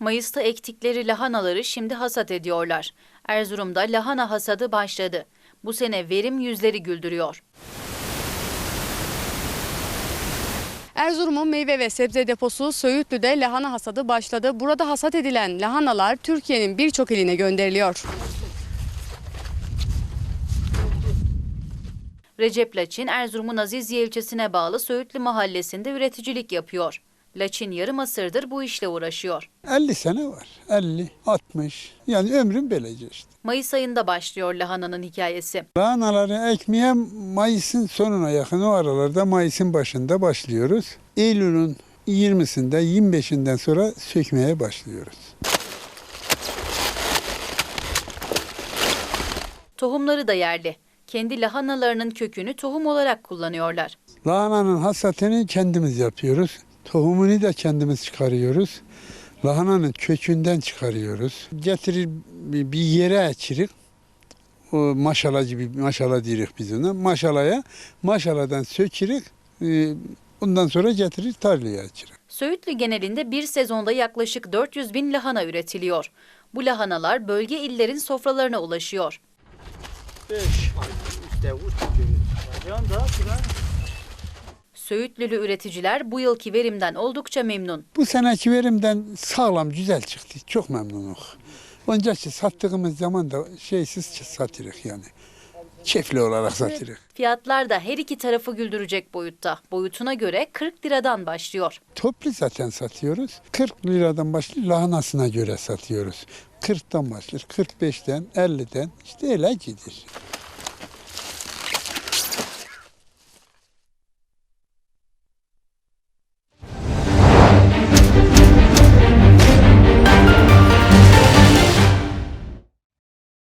Mayıs'ta ektikleri lahanaları şimdi hasat ediyorlar. Erzurum'da lahana hasadı başladı. Bu sene verim yüzleri güldürüyor. Erzurum'un meyve ve sebze deposu Söğütlü'de lahana hasadı başladı. Burada hasat edilen lahanalar Türkiye'nin birçok iline gönderiliyor. Recep Laçin, Erzurum'un Azizye ilçesine bağlı Söğütlü mahallesinde üreticilik yapıyor. Laçin yarım asırdır bu işle uğraşıyor. 50 sene var. 50, 60. Yani ömrüm böylece işte. Mayıs ayında başlıyor lahananın hikayesi. Lahanaları ekmeye Mayıs'ın sonuna yakın o aralarda Mayıs'ın başında başlıyoruz. Eylül'ün 20'sinde 25'inden sonra sökmeye başlıyoruz. Tohumları da yerli. Kendi lahanalarının kökünü tohum olarak kullanıyorlar. Lahananın hasatını kendimiz yapıyoruz. Tohumunu da kendimiz çıkarıyoruz. Lahananın kökünden çıkarıyoruz. Getirir bir yere ekirik. O maşalacı bir maşala diyoruz biz ona. Maşalaya, maşaladan sökürük. Ee, Ondan sonra getirir tarlaya ekirik. Söğütlü genelinde bir sezonda yaklaşık 400 bin lahana üretiliyor. Bu lahanalar bölge illerin sofralarına ulaşıyor. Söğütlülü üreticiler bu yılki verimden oldukça memnun. Bu seneki verimden sağlam, güzel çıktı. Çok memnunuz. Önceki sattığımız zaman da şeysiz satırık yani. Çiftli olarak satırık. Fiyatlar da her iki tarafı güldürecek boyutta. Boyutuna göre 40 liradan başlıyor. Toplu zaten satıyoruz. 40 liradan başlıyor, lahanasına göre satıyoruz. 40'tan başlıyor, 45'ten, 50'den işte öyle gidiyor.